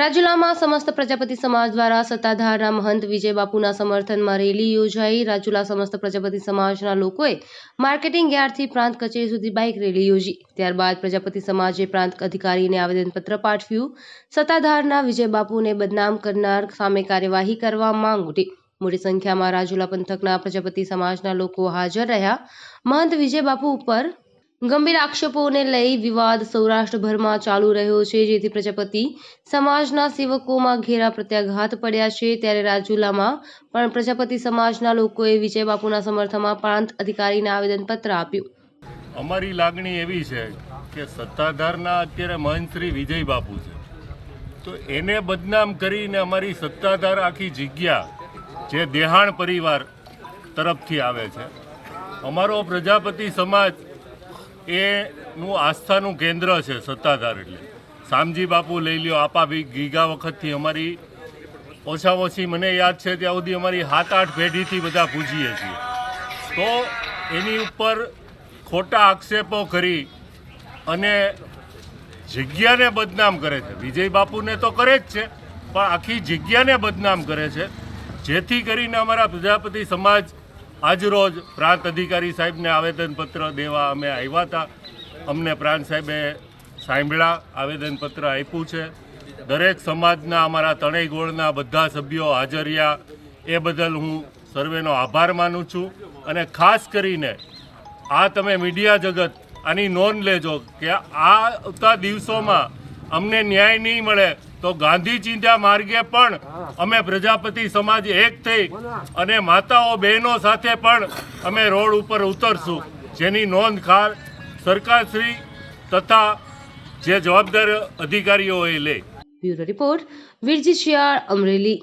રાજુલામાં સમસ્ત પ્રજાપતિ સમાજ દ્વારા સત્તાધારના મહંત વિજય બાપુના સમર્થનમાં રેલી યોજાઈ. રાજુલા સમસ્ત પ્રજાપતિ સમાજના લોકોએ માર્કેટિંગ યાર્ડથી પ્રાંત કચેરી સુધી બાઇક રેલી યોજી. ત્યારબાદ પ્રજાપતિ સમાજે પ્રાંત અધિકારીને આવેદનપત્ર પાઠવ્યું. સત્તાધારના વિજય બાપુને બદનામ કરનાર સામે કાર્યવાહી કરવા માંગ ઉઠી. મોટી સંખ્યામાં રાજુલા પંથકના પ્રજાપતિ સમાજના લોકો હાજર રહ્યા. મહંત વિજય બાપુ ઉપર ગંભીર આક્ષેપોને લઈ વિવાદ સૌરાષ્ટ્રભરમાં ચાલુ રહ્યો છે, જેથી પ્રજાપતિ સમાજના સેવકોમાં ઘેરા પ્રત્યાઘાત પડ્યા છે. ત્યારે રાજુલામાં પણ પ્રજાપતિ સમાજના લોકોએ વિજય બાપુના સમર્થનમાં પ્રાંત અધિકારીને આવેદનપત્ર આપ્યું. અમારી લાગણી એવી છે કે સત્તાધારના અત્યારે મહંત શ્રી વિજય બાપુ છે. તો એને બદનામ કરીને અમારી સત્તાધાર આખી જગ્યા જે દેહાણ પરિવાર તરફથી આવે છે, અમારો પ્રજાપતિ સમાજ એનું આસ્થાનું કેન્દ્ર છે સત્તાધાર એટલે. શામજી બાપુ લઈ લ્યો, આપા બી ગીગા વખતથી અમારી ઓછામાં ઓછી મને યાદ છે ત્યાં સુધી અમારી સાત આઠ પેઢીથી બધા પૂજીએ છીએ. તો એની ઉપર ખોટા આક્ષેપો કરી અને જગ્યાને બદનામ કરે છે. વિજય બાપુને તો કરે જ છે, પણ આખી જગ્યાને બદનામ કરે છે. જેથી કરીને અમારા પ્રજાપતિ સમાજ આજરોજ પ્રાંત અધિકારી સાહેબને આવેદનપત્ર દેવા અમે આવ્યા હતા. અમને પ્રાંત સાહેબે સાંભળ્યા, આવેદનપત્ર આપ્યું છે. દરેક સમાજના અમારા તણેય ગોળના બધા સભ્યો હાજર એ બદલ હું સર્વેનો આભાર માનું છું અને ખાસ કરીને આ તમે મીડિયા જગત આની નોંધ લેજો કે આવતા દિવસોમાં અમને ન્યાય નહીં મળે તો ગાંધી ચિંતા માર્ગે પણ અમે પ્રજાપતિ સમાજ એક થઈ અને માતાઓ બહેનો સાથે પણ અમે રોડ ઉપર ઉતરશું. જેની નોંધ ખાર સરકારશ્રી તથા જે જવાબદાર અધિકારીઓ એ લે. Bureau report Virji Shiyal Amreli.